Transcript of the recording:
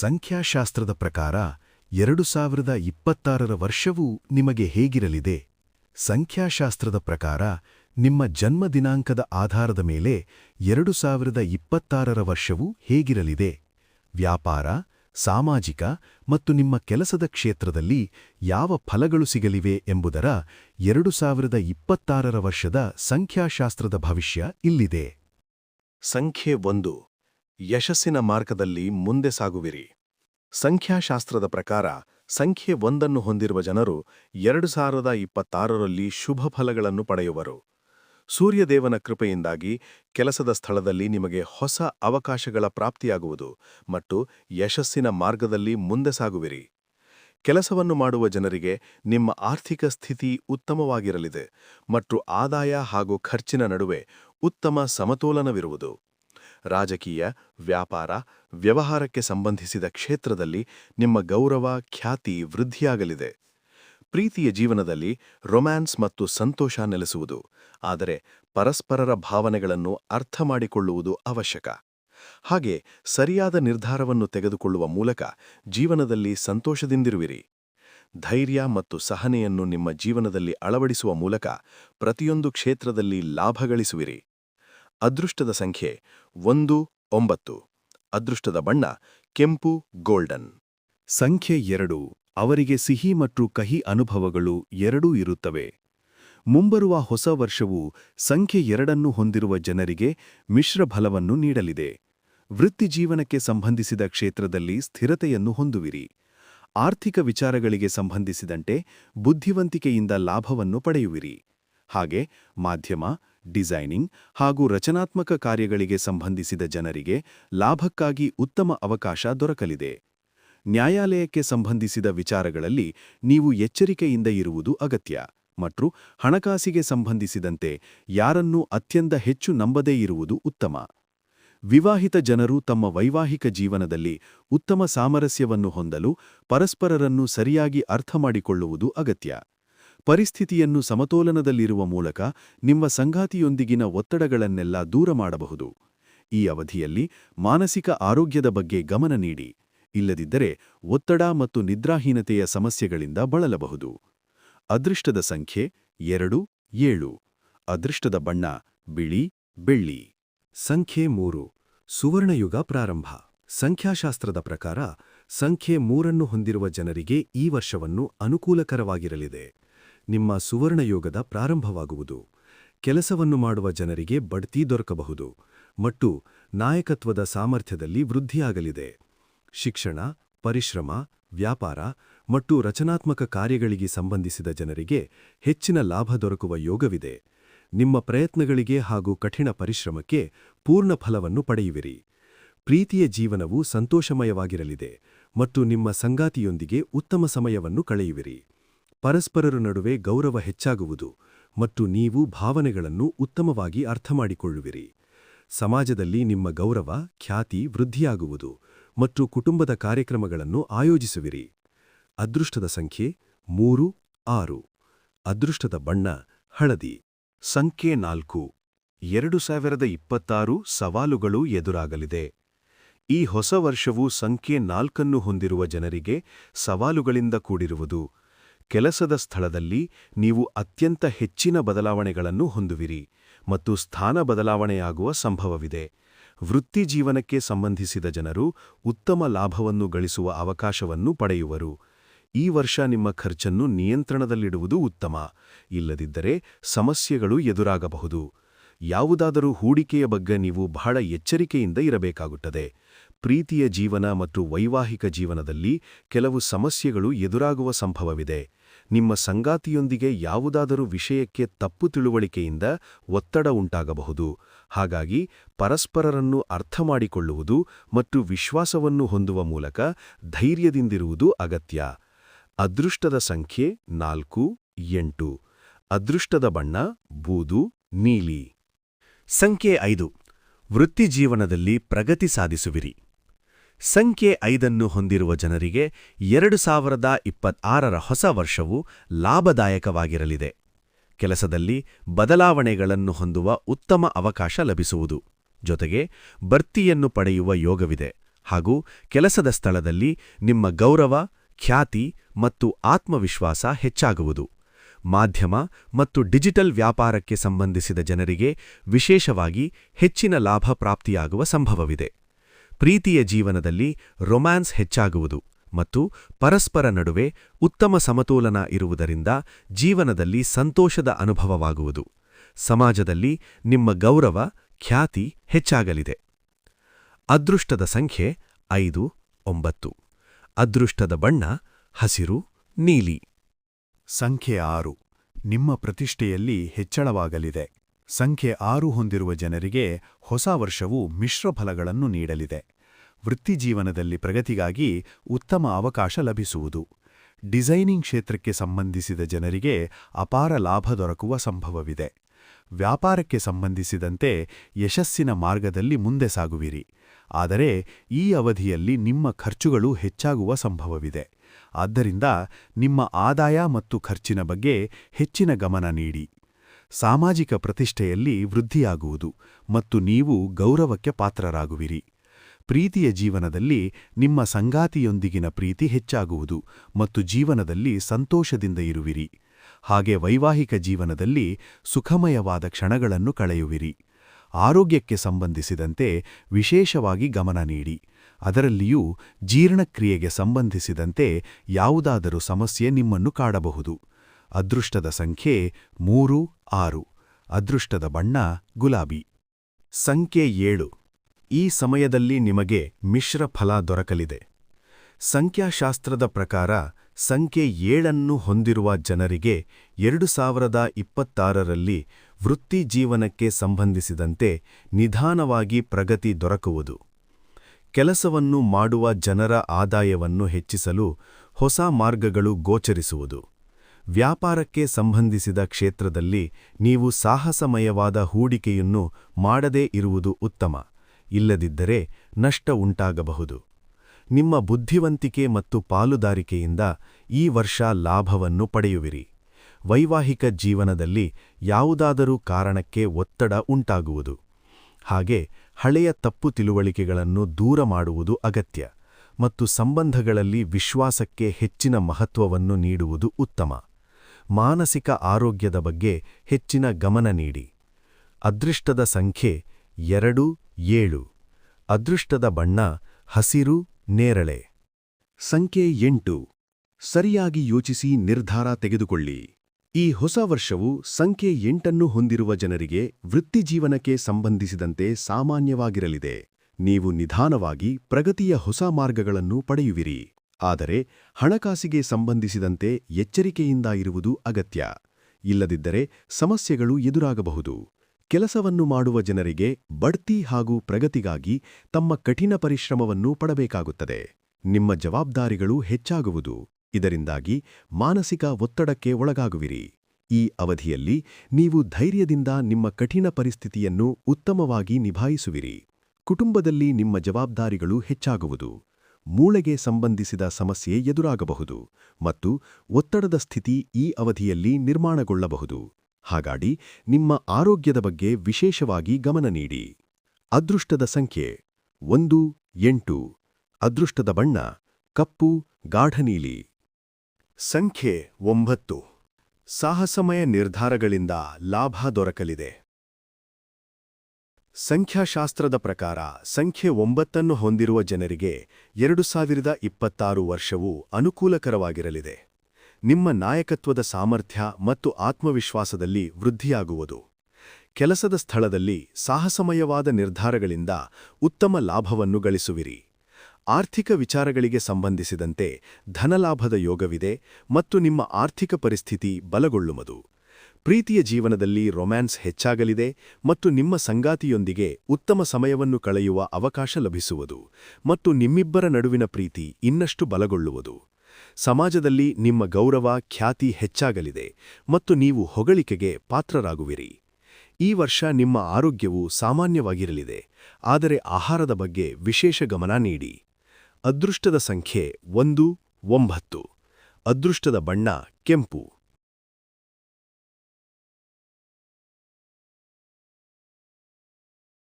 ಸಂಖ್ಯಾಶಾಸ್ತ್ರದ ಪ್ರಕಾರ ಎರಡು ಸಾವಿರದ ಇಪ್ಪತ್ತಾರರ ವರ್ಷವೂ ನಿಮಗೆ ಹೇಗಿರಲಿದೆ? ಸಂಖ್ಯಾಶಾಸ್ತ್ರದ ಪ್ರಕಾರ ನಿಮ್ಮ ಜನ್ಮ ದಿನಾಂಕದ ಆಧಾರದ ಮೇಲೆ ಎರಡು ಸಾವಿರದ ಇಪ್ಪತ್ತಾರರ ವರ್ಷವೂ ಹೇಗಿರಲಿದೆ? ವ್ಯಾಪಾರ, ಸಾಮಾಜಿಕ ಮತ್ತು ನಿಮ್ಮ ಕೆಲಸದ ಕ್ಷೇತ್ರದಲ್ಲಿ ಯಾವ ಫಲಗಳು ಸಿಗಲಿವೆ ಎಂಬುದರ ಎರಡು ಸಾವಿರದ ಇಪ್ಪತ್ತಾರರ ವರ್ಷದ ಸಂಖ್ಯಾಶಾಸ್ತ್ರದ ಭವಿಷ್ಯ ಇಲ್ಲಿದೆ. ಸಂಖ್ಯೆ ಒಂದು. ಯಶಸ್ಸಿನ ಮಾರ್ಗದಲ್ಲಿ ಮುಂದೆ ಸಾಗುವಿರಿ. ಸಂಖ್ಯಾಶಾಸ್ತ್ರದ ಪ್ರಕಾರ ಸಂಖ್ಯೆ ಒಂದನ್ನು ಹೊಂದಿರುವ ಜನರು ಎರಡು ಸಾವಿರದ ಇಪ್ಪತ್ತಾರರಲ್ಲಿ ಶುಭ ಫಲಗಳನ್ನು ಪಡೆಯುವರು. ಸೂರ್ಯದೇವನ ಕೃಪೆಯಿಂದಾಗಿ ಕೆಲಸದ ಸ್ಥಳದಲ್ಲಿ ನಿಮಗೆ ಹೊಸ ಅವಕಾಶಗಳ ಪ್ರಾಪ್ತಿಯಾಗುವುದು ಮತ್ತು ಯಶಸ್ಸಿನ ಮಾರ್ಗದಲ್ಲಿ ಮುಂದೆ ಸಾಗುವಿರಿ. ಕೆಲಸವನ್ನು ಮಾಡುವ ಜನರಿಗೆ ನಿಮ್ಮ ಆರ್ಥಿಕ ಸ್ಥಿತಿ ಉತ್ತಮವಾಗಿರಲಿದೆ ಮತ್ತು ಆದಾಯ ಹಾಗೂ ಖರ್ಚಿನ ನಡುವೆ ಉತ್ತಮ ಸಮತೋಲನವಿರುವುದು. ರಾಜಕೀಯ, ವ್ಯಾಪಾರ, ವ್ಯವಹಾರಕ್ಕೆ ಸಂಬಂಧಿಸಿದ ಕ್ಷೇತ್ರದಲ್ಲಿ ನಿಮ್ಮ ಗೌರವ, ಖ್ಯಾತಿ ವೃದ್ಧಿಯಾಗಲಿದೆ. ಪ್ರೀತಿಯ ಜೀವನದಲ್ಲಿ ರೊಮ್ಯಾನ್ಸ್ ಮತ್ತು ಸಂತೋಷ ನೆಲೆಸುವುದು, ಆದರೆ ಪರಸ್ಪರರ ಭಾವನೆಗಳನ್ನು ಅರ್ಥ ಮಾಡಿಕೊಳ್ಳುವುದು ಅವಶ್ಯಕ. ಹಾಗೆ ಸರಿಯಾದ ನಿರ್ಧಾರವನ್ನು ತೆಗೆದುಕೊಳ್ಳುವ ಮೂಲಕ ಜೀವನದಲ್ಲಿ ಸಂತೋಷದಿಂದಿರುವಿರಿ. ಧೈರ್ಯ ಮತ್ತು ಸಹನೆಯನ್ನು ನಿಮ್ಮ ಜೀವನದಲ್ಲಿ ಅಳವಡಿಸುವ ಮೂಲಕ ಪ್ರತಿಯೊಂದು ಕ್ಷೇತ್ರದಲ್ಲಿ ಲಾಭ ಗಳಿಸುವಿರಿ. ಅದೃಷ್ಟದ ಸಂಖ್ಯೆ ಒಂದು, ಒಂಬತ್ತು. ಅದೃಷ್ಟದ ಬಣ್ಣ ಕೆಂಪು, ಗೋಲ್ಡನ್. ಸಂಖ್ಯೆ ಎರಡು, ಅವರಿಗೆ ಸಿಹಿ ಮತ್ತು ಕಹಿ ಅನುಭವಗಳು ಎರಡೂ ಇರುತ್ತವೆ. ಮುಂಬರುವ ಹೊಸ ವರ್ಷವು ಸಂಖ್ಯೆ ಎರಡನ್ನು ಹೊಂದಿರುವ ಜನರಿಗೆ ಮಿಶ್ರ ಫಲವನ್ನು ನೀಡಲಿದೆ. ವೃತ್ತಿಜೀವನಕ್ಕೆ ಸಂಬಂಧಿಸಿದ ಕ್ಷೇತ್ರದಲ್ಲಿ ಸ್ಥಿರತೆಯನ್ನು ಹೊಂದುವಿರಿ. ಆರ್ಥಿಕ ವಿಚಾರಗಳಿಗೆ ಸಂಬಂಧಿಸಿದಂತೆ ಬುದ್ಧಿವಂತಿಕೆಯಿಂದ ಲಾಭವನ್ನು ಪಡೆಯುವಿರಿ. ಹಾಗೆ ಮಾಧ್ಯಮ ಡಿಸೈನಿಂಗ್ ಹಾಗೂ ರಚನಾತ್ಮಕ ಕಾರ್ಯಗಳಿಗೆ ಸಂಬಂಧಿಸಿದ ಜನರಿಗೆ ಲಾಭಕ್ಕಾಗಿ ಉತ್ತಮ ಅವಕಾಶ ದೊರಕಲಿದೆ. ನ್ಯಾಯಾಲಯಕ್ಕೆ ಸಂಬಂಧಿಸಿದ ವಿಚಾರಗಳಲ್ಲಿ ನೀವು ಎಚ್ಚರಿಕೆಯಿಂದ ಇರುವುದು ಅಗತ್ಯ ಮತ್ತು ಹಣಕಾಸಿಗೆ ಸಂಬಂಧಿಸಿದಂತೆ ಯಾರನ್ನೂ ಅತ್ಯಂತ ಹೆಚ್ಚು ನಂಬದೇ ಇರುವುದು ಉತ್ತಮ. ವಿವಾಹಿತ ಜನರು ತಮ್ಮ ವೈವಾಹಿಕ ಜೀವನದಲ್ಲಿ ಉತ್ತಮ ಸಾಮರಸ್ಯವನ್ನು ಹೊಂದಲು ಪರಸ್ಪರರನ್ನು ಸರಿಯಾಗಿ ಅರ್ಥಮಾಡಿಕೊಳ್ಳುವುದು ಅಗತ್ಯ. ಪರಿಸ್ಥಿತಿಯನ್ನು ಸಮತೋಲನದಲ್ಲಿರುವ ಮೂಲಕ ನಿಮ್ಮ ಸಂಗಾತಿಯೊಂದಿಗಿನ ಒತ್ತಡಗಳನ್ನೆಲ್ಲ ದೂರ ಮಾಡಬಹುದು. ಈ ಅವಧಿಯಲ್ಲಿ ಮಾನಸಿಕ ಆರೋಗ್ಯದ ಬಗ್ಗೆ ಗಮನ ನೀಡಿ. ಇಲ್ಲದಿದ್ದರೆ ಒತ್ತಡ ಮತ್ತು ನಿದ್ರಾಹೀನತೆಯ ಸಮಸ್ಯೆಗಳಿಂದ ಬಳಲಬಹುದು. ಅದೃಷ್ಟದ ಸಂಖ್ಯೆ ಎರಡು, ಏಳು. ಅದೃಷ್ಟದ ಬಣ್ಣ ಬಿಳಿ, ಬೆಳ್ಳಿ. ಸಂಖ್ಯೆ ಮೂರು, ಸುವರ್ಣಯುಗ ಪ್ರಾರಂಭ. ಸಂಖ್ಯಾಶಾಸ್ತ್ರದ ಪ್ರಕಾರ ಸಂಖ್ಯೆ ಮೂರನ್ನು ಹೊಂದಿರುವ ಜನರಿಗೆ ಈ ವರ್ಷವನ್ನು ಅನುಕೂಲಕರವಾಗಿರಲಿದೆ. ನಿಮ್ಮ ಸುವರ್ಣಯೋಗದ ಪ್ರಾರಂಭವಾಗುವುದು. ಕೆಲಸವನ್ನು ಮಾಡುವ ಜನರಿಗೆ ಬಡ್ತಿ ದೊರಕಬಹುದು. ಮತ್ತು ನಾಯಕತ್ವದ ಸಾಮರ್ಥ್ಯದಲ್ಲಿ ವೃದ್ಧಿಯಾಗಲಿದೆ. ಶಿಕ್ಷಣ, ಪರಿಶ್ರಮ, ವ್ಯಾಪಾರ ಮತ್ತು ರಚನಾತ್ಮಕ ಕಾರ್ಯಗಳಿಗೆ ಸಂಬಂಧಿಸಿದ ಜನರಿಗೆ ಹೆಚ್ಚಿನ ಲಾಭ ದೊರಕುವ ಯೋಗವಿದೆ. ನಿಮ್ಮ ಪ್ರಯತ್ನಗಳಿಗೆ ಹಾಗೂ ಕಠಿಣ ಪರಿಶ್ರಮಕ್ಕೆ ಪೂರ್ಣ ಫಲವನ್ನು ಪಡೆಯುವಿರಿ. ಪ್ರೀತಿಯ ಜೀವನವು ಸಂತೋಷಮಯವಾಗಿರಲಿದೆ ಮತ್ತು ನಿಮ್ಮ ಸಂಗಾತಿಯೊಂದಿಗೆ ಉತ್ತಮ ಸಮಯವನ್ನು ಕಳೆಯುವಿರಿ. ಪರಸ್ಪರರ ನಡುವೆ ಗೌರವ ಹೆಚ್ಚಾಗುವುದು ಮತ್ತು ನೀವು ಭಾವನೆಗಳನ್ನು ಉತ್ತಮವಾಗಿ ಅರ್ಥಮಾಡಿಕೊಳ್ಳುವಿರಿ. ಸಮಾಜದಲ್ಲಿ ನಿಮ್ಮ ಗೌರವ, ಖ್ಯಾತಿ ವೃದ್ಧಿಯಾಗುವುದು ಮತ್ತು ಕುಟುಂಬದ ಕಾರ್ಯಕ್ರಮಗಳನ್ನು ಆಯೋಜಿಸುವಿರಿ. ಅದೃಷ್ಟದ ಸಂಖ್ಯೆ ಮೂರು, ಆರು. ಅದೃಷ್ಟದ ಬಣ್ಣ ಹಳದಿ. ಸಂಖ್ಯೆ ನಾಲ್ಕು. ಎರಡು ಸಾವಿರದ ಇಪ್ಪತ್ತಾರು ಸವಾಲುಗಳು ಎದುರಾಗಲಿದೆ. ಈ ಹೊಸ ವರ್ಷವು ಸಂಖ್ಯೆ ನಾಲ್ಕನ್ನು ಹೊಂದಿರುವ ಜನರಿಗೆ ಸವಾಲುಗಳಿಂದ ಕೂಡಿರುವುದು. ಕೆಲಸದ ಸ್ಥಳದಲ್ಲಿ ನೀವು ಅತ್ಯಂತ ಹೆಚ್ಚಿನ ಬದಲಾವಣೆಗಳನ್ನು ಹೊಂದುವಿರಿ ಮತ್ತು ಸ್ಥಾನ ಬದಲಾವಣೆಯಾಗುವ ಸಂಭವವಿದೆ. ವೃತ್ತಿಜೀವನಕ್ಕೆ ಸಂಬಂಧಿಸಿದ ಜನರು ಉತ್ತಮ ಲಾಭವನ್ನು ಗಳಿಸುವ ಅವಕಾಶವನ್ನು ಪಡೆಯುವರು. ಈ ವರ್ಷ ನಿಮ್ಮ ಖರ್ಚನ್ನು ನಿಯಂತ್ರಣದಲ್ಲಿಡುವುದು ಉತ್ತಮ. ಇಲ್ಲದಿದ್ದರೆ ಸಮಸ್ಯೆಗಳು ಎದುರಾಗಬಹುದು. ಯಾವುದಾದರೂ ಹೂಡಿಕೆಯ ಬಗ್ಗೆ ನೀವು ಬಹಳ ಎಚ್ಚರಿಕೆಯಿಂದ ಇರಬೇಕಾಗುತ್ತದೆ. ಪ್ರೀತಿಯ ಜೀವನ ಮತ್ತು ವೈವಾಹಿಕ ಜೀವನದಲ್ಲಿ ಕೆಲವು ಸಮಸ್ಯೆಗಳು ಎದುರಾಗುವ ಸಂಭವವಿದೆ. ನಿಮ್ಮ ಸಂಗಾತಿಯೊಂದಿಗೆ ಯಾವುದಾದರೂ ವಿಷಯಕ್ಕೆ ತಪ್ಪು ತಿಳುವಳಿಕೆಯಿಂದ ಒತ್ತಡ ಉಂಟಾಗಬಹುದು. ಹಾಗಾಗಿ ಪರಸ್ಪರರನ್ನು ಅರ್ಥಮಾಡಿಕೊಳ್ಳುವುದು ಮತ್ತು ವಿಶ್ವಾಸವನ್ನು ಹೊಂದುವ ಮೂಲಕ ಧೈರ್ಯದಿಂದಿರುವುದು ಅಗತ್ಯ. ಅದೃಷ್ಟದ ಸಂಖ್ಯೆ ನಾಲ್ಕು, ಎಂಟು. ಅದೃಷ್ಟದ ಬಣ್ಣ ಬೂದು, ನೀಲಿ. ಸಂಖ್ಯೆ ಐದು. ವೃತ್ತಿಜೀವನದಲ್ಲಿ ಪ್ರಗತಿ ಸಾಧಿಸುವಿರಿ. ಸಂಖ್ಯೆ ಐದನ್ನು ಹೊಂದಿರುವ ಜನರಿಗೆ ಎರಡು ಸಾವಿರದ ಇಪ್ಪತ್ತಾರರ ಹೊಸ ವರ್ಷವು ಲಾಭದಾಯಕವಾಗಿರಲಿದೆ. ಕೆಲಸದಲ್ಲಿ ಬದಲಾವಣೆಗಳನ್ನು ಹೊಂದುವ ಉತ್ತಮ ಅವಕಾಶ ಲಭಿಸುವುದು. ಜೊತೆಗೆ ಬರ್ತಿಯನ್ನು ಪಡೆಯುವ ಯೋಗವಿದೆ. ಹಾಗೂ ಕೆಲಸದ ಸ್ಥಳದಲ್ಲಿ ನಿಮ್ಮ ಗೌರವ, ಖ್ಯಾತಿ ಮತ್ತು ಆತ್ಮವಿಶ್ವಾಸ ಹೆಚ್ಚಾಗುವುದು. ಮಾಧ್ಯಮ ಮತ್ತು ಡಿಜಿಟಲ್ ವ್ಯಾಪಾರಕ್ಕೆ ಸಂಬಂಧಿಸಿದ ಜನರಿಗೆ ವಿಶೇಷವಾಗಿ ಹೆಚ್ಚಿನ ಲಾಭ ಪ್ರಾಪ್ತಿಯಾಗುವ ಸಂಭವವಿದೆ. ಪ್ರೀತಿಯ ಜೀವನದಲ್ಲಿ ರೊಮ್ಯಾನ್ಸ್ ಹೆಚ್ಚಾಗುವುದು ಮತ್ತು ಪರಸ್ಪರ ನಡುವೆ ಉತ್ತಮ ಸಮತೋಲನ ಇರುವುದರಿಂದ ಜೀವನದಲ್ಲಿ ಸಂತೋಷದ ಅನುಭವವಾಗುವುದು. ಸಮಾಜದಲ್ಲಿ ನಿಮ್ಮ ಗೌರವ, ಖ್ಯಾತಿ ಹೆಚ್ಚಾಗಲಿದೆ. ಅದೃಷ್ಟದ ಸಂಖ್ಯೆ ಐದು, ಒಂಬತ್ತು. ಅದೃಷ್ಟದ ಬಣ್ಣ ಹಸಿರು, ನೀಲಿ. ಸಂಖ್ಯೆ ಆರು. ನಿಮ್ಮ ಪ್ರತಿಷ್ಠೆಯಲ್ಲಿ ಹೆಚ್ಚಳವಾಗಲಿದೆ. ಸಂಖ್ಯೆ ಆರು ಹೊಂದಿರುವ ಜನರಿಗೆ ಹೊಸ ವರ್ಷವು ಮಿಶ್ರಫಲಗಳನ್ನು ನೀಡಲಿದೆ. ವೃತ್ತಿಜೀವನದಲ್ಲಿ ಪ್ರಗತಿಗಾಗಿ ಉತ್ತಮ ಅವಕಾಶ ಲಭಿಸುವುದು. ಡಿಸೈನಿಂಗ್ ಕ್ಷೇತ್ರಕ್ಕೆ ಸಂಬಂಧಿಸಿದ ಜನರಿಗೆ ಅಪಾರ ಲಾಭ ದೊರಕುವ ಸಂಭವವಿದೆ. ವ್ಯಾಪಾರಕ್ಕೆ ಸಂಬಂಧಿಸಿದಂತೆ ಯಶಸ್ಸಿನ ಮಾರ್ಗದಲ್ಲಿ ಮುಂದೆ ಸಾಗುವಿರಿ. ಆದರೆ ಈ ಅವಧಿಯಲ್ಲಿ ನಿಮ್ಮ ಖರ್ಚುಗಳು ಹೆಚ್ಚಾಗುವ ಸಂಭವವಿದೆ. ಆದ್ದರಿಂದ ನಿಮ್ಮ ಆದಾಯ ಮತ್ತು ಖರ್ಚಿನ ಬಗ್ಗೆ ಹೆಚ್ಚಿನ ಗಮನ ನೀಡಿ. ಸಾಮಾಜಿಕ ಪ್ರತಿಷ್ಠೆಯಲ್ಲಿ ವೃದ್ಧಿಯಾಗುವುದು ಮತ್ತು ನೀವು ಗೌರವಕ್ಕೆ ಪಾತ್ರರಾಗುವಿರಿ. ಪ್ರೀತಿಯ ಜೀವನದಲ್ಲಿ ನಿಮ್ಮ ಸಂಗಾತಿಯೊಂದಿಗಿನ ಪ್ರೀತಿ ಹೆಚ್ಚಾಗುವುದು ಮತ್ತು ಜೀವನದಲ್ಲಿ ಸಂತೋಷದಿಂದ ಇರುವಿರಿ. ಹಾಗೆ ವೈವಾಹಿಕ ಜೀವನದಲ್ಲಿ ಸುಖಮಯವಾದ ಕ್ಷಣಗಳನ್ನು ಕಳೆಯುವಿರಿ. ಆರೋಗ್ಯಕ್ಕೆ ಸಂಬಂಧಿಸಿದಂತೆ ವಿಶೇಷವಾಗಿ ಗಮನ ನೀಡಿ. ಅದರಲ್ಲಿಯೂ ಜೀರ್ಣಕ್ರಿಯೆಗೆ ಸಂಬಂಧಿಸಿದಂತೆ ಯಾವುದಾದರೂ ಸಮಸ್ಯೆ ನಿಮ್ಮನ್ನು ಕಾಡಬಹುದು. ಅದೃಷ್ಟದ ಸಂಖ್ಯೆ ಮೂರು, ಆರು. ಅದೃಷ್ಟದ ಬಣ್ಣ ಗುಲಾಬಿ. ಸಂಖ್ಯೆ ಏಳು. ಈ ಸಮಯದಲ್ಲಿ ನಿಮಗೆ ಮಿಶ್ರ ಫಲ ದೊರಕಲಿದೆ. ಸಂಖ್ಯಾಶಾಸ್ತ್ರದ ಪ್ರಕಾರ ಸಂಖ್ಯೆ ಏಳನ್ನು ಹೊಂದಿರುವ ಜನರಿಗೆ ಎರಡು ಸಾವಿರದ ಇಪ್ಪತ್ತಾರರಲ್ಲಿ ವೃತ್ತಿ ಜೀವನಕ್ಕೆ ಸಂಬಂಧಿಸಿದಂತೆ ನಿಧಾನವಾಗಿ ಪ್ರಗತಿ ದೊರಕುವುದು. ಕೆಲಸವನ್ನು ಮಾಡುವ ಜನರ ಆದಾಯವನ್ನು ಹೆಚ್ಚಿಸಲು ಹೊಸ ಮಾರ್ಗಗಳು ಗೋಚರಿಸುವುದು. ವ್ಯಾಪಾರಕ್ಕೆ ಸಂಬಂಧಿಸಿದ ಕ್ಷೇತ್ರದಲ್ಲಿ ನೀವು ಸಾಹಸಮಯವಾದ ಹೂಡಿಕೆಯನ್ನು ಮಾಡದೇ ಇರುವುದು ಉತ್ತಮ. ಇಲ್ಲದಿದ್ದರೆ ನಷ್ಟ ಉಂಟಾಗಬಹುದು. ನಿಮ್ಮ ಬುದ್ಧಿವಂತಿಕೆ ಮತ್ತು ಪಾಲುದಾರಿಕೆಯಿಂದ ಈ ವರ್ಷ ಲಾಭವನ್ನು ಪಡೆಯುವಿರಿ. ವೈವಾಹಿಕ ಜೀವನದಲ್ಲಿ ಯಾವುದಾದರೂ ಕಾರಣಕ್ಕೆ ಒತ್ತಡ ಉಂಟಾಗುವುದು. ಹಾಗೆ ಹಳೆಯ ತಪ್ಪು ತಿಳುವಳಿಕೆಗಳನ್ನು ದೂರ ಮಾಡುವುದು ಅಗತ್ಯ ಮತ್ತು ಸಂಬಂಧಗಳಲ್ಲಿ ವಿಶ್ವಾಸಕ್ಕೆ ಹೆಚ್ಚಿನ ಮಹತ್ವವನ್ನು ನೀಡುವುದು ಉತ್ತಮ. ಮಾನಸಿಕ ಆರೋಗ್ಯದ ಬಗ್ಗೆ ಹೆಚ್ಚಿನ ಗಮನ ನೀಡಿ. ಅದೃಷ್ಟದ ಸಂಖ್ಯೆ ಎರಡು ಏಳು. ಅದೃಷ್ಟದ ಬಣ್ಣ, ಹಸಿರು, ನೇರಳೆ. ಸಂಖ್ಯೆ ಎಂಟು. ಸರಿಯಾಗಿ ಯೋಚಿಸಿ ನಿರ್ಧಾರ ತೆಗೆದುಕೊಳ್ಳಿ. ಈ ಹೊಸ ವರ್ಷವು ಸಂಖ್ಯೆ ಎಂಟನ್ನು ಹೊಂದಿರುವ ಜನರಿಗೆ ವೃತ್ತಿಜೀವನಕ್ಕೆ ಸಂಬಂಧಿಸಿದಂತೆ ಸಾಮಾನ್ಯವಾಗಿರಲಿದೆ. ನೀವು ನಿಧಾನವಾಗಿ ಪ್ರಗತಿಯ ಹೊಸ ಮಾರ್ಗಗಳನ್ನು ಪಡೆಯುವಿರಿ. ಆದರೆ ಹಣಕಾಸಿಗೆ ಸಂಬಂಧಿಸಿದಂತೆ ಎಚ್ಚರಿಕೆಯಿಂದ ಇರುವುದು ಅಗತ್ಯ. ಇಲ್ಲದಿದ್ದರೆ ಸಮಸ್ಯೆಗಳು ಎದುರಾಗಬಹುದು. ಕೆಲಸವನ್ನು ಮಾಡುವ ಜನರಿಗೆ ಬಡ್ತಿ ಹಾಗೂ ಪ್ರಗತಿಗಾಗಿ ತಮ್ಮ ಕಠಿಣ ಪರಿಶ್ರಮವನ್ನು ಪಡಬೇಕಾಗುತ್ತದೆ. ನಿಮ್ಮ ಜವಾಬ್ದಾರಿಗಳು ಹೆಚ್ಚಾಗುವುದು. ಇದರಿಂದಾಗಿ ಮಾನಸಿಕ ಒತ್ತಡಕ್ಕೆ ಒಳಗಾಗುವಿರಿ. ಈ ಅವಧಿಯಲ್ಲಿ ನೀವು ಧೈರ್ಯದಿಂದ ನಿಮ್ಮ ಕಠಿಣ ಪರಿಸ್ಥಿತಿಯನ್ನು ಉತ್ತಮವಾಗಿ ನಿಭಾಯಿಸುವಿರಿ. ಕುಟುಂಬದಲ್ಲಿ ನಿಮ್ಮ ಜವಾಬ್ದಾರಿಗಳು ಹೆಚ್ಚಾಗುವುದು. ಮೂಳೆಗೆ ಸಂಬಂಧಿಸಿದ ಸಮಸ್ಯೆ ಎದುರಾಗಬಹುದು ಮತ್ತು ಒತ್ತಡದ ಸ್ಥಿತಿ ಈ ಅವಧಿಯಲ್ಲಿ ನಿರ್ಮಾಣಗೊಳ್ಳಬಹುದು. ಹಾಗಾಗಿ ನಿಮ್ಮ ಆರೋಗ್ಯದ ಬಗ್ಗೆ ವಿಶೇಷವಾಗಿ ಗಮನ ನೀಡಿ. ಅದೃಷ್ಟದ ಸಂಖ್ಯೆ ಒಂದು, ಎಂಟು. ಅದೃಷ್ಟದ ಬಣ್ಣ ಕಪ್ಪು ಗಾಢನೀಲಿ ಸಂಖ್ಯೆ ಒಂಬತ್ತು. ಸಾಹಸಮಯ ನಿರ್ಧಾರಗಳಿಂದ ಲಾಭ ದೊರಕಲಿದೆ. ಸಂಖ್ಯಾಶಾಸ್ತ್ರದ ಪ್ರಕಾರ ಸಂಖ್ಯೆ ಒಂಬತ್ತನ್ನು ಹೊಂದಿರುವ ಜನರಿಗೆ ಎರಡು ಸಾವಿರದ ಇಪ್ಪತ್ತಾರು ವರ್ಷವು ಅನುಕೂಲಕರವಾಗಿರಲಿದೆ. ನಿಮ್ಮ ನಾಯಕತ್ವದ ಸಾಮರ್ಥ್ಯ ಮತ್ತು ಆತ್ಮವಿಶ್ವಾಸದಲ್ಲಿ ವೃದ್ಧಿಯಾಗುವುದು. ಕೆಲಸದ ಸ್ಥಳದಲ್ಲಿ ಸಾಹಸಮಯವಾದ ನಿರ್ಧಾರಗಳಿಂದ ಉತ್ತಮ ಲಾಭವನ್ನು ಗಳಿಸುವಿರಿ. ಆರ್ಥಿಕ ವಿಚಾರಗಳಿಗೆ ಸಂಬಂಧಿಸಿದಂತೆ ಧನಲಾಭದ ಯೋಗವಿದೆ ಮತ್ತು ನಿಮ್ಮ ಆರ್ಥಿಕ ಪರಿಸ್ಥಿತಿ ಬಲಗೊಳ್ಳುವುದು. ಪ್ರೀತಿಯ ಜೀವನದಲ್ಲಿ ರೊಮ್ಯಾನ್ಸ್ ಹೆಚ್ಚಾಗಲಿದೆ ಮತ್ತು ನಿಮ್ಮ ಸಂಗಾತಿಯೊಂದಿಗೆ ಉತ್ತಮ ಸಮಯವನ್ನು ಕಳೆಯುವ ಅವಕಾಶ ಲಭಿಸುವುದು ಮತ್ತು ನಿಮ್ಮಿಬ್ಬರ ನಡುವಿನ ಪ್ರೀತಿ ಇನ್ನಷ್ಟು ಬಲಗೊಳ್ಳುವುದು. ಸಮಾಜದಲ್ಲಿ ನಿಮ್ಮ ಗೌರವ ಖ್ಯಾತಿ ಹೆಚ್ಚಾಗಲಿದೆ ಮತ್ತು ನೀವು ಹೊಗಳಿಕೆಗೆ ಪಾತ್ರರಾಗುವಿರಿ. ಈ ವರ್ಷ ನಿಮ್ಮ ಆರೋಗ್ಯವು ಸಾಮಾನ್ಯವಾಗಿರಲಿದೆ, ಆದರೆ ಆಹಾರದ ಬಗ್ಗೆ ವಿಶೇಷ ಗಮನ ನೀಡಿ. ಅದೃಷ್ಟದ ಸಂಖ್ಯೆ ಒಂದು, ಒಂಬತ್ತು. ಅದೃಷ್ಟದ ಬಣ್ಣ ಕೆಂಪು.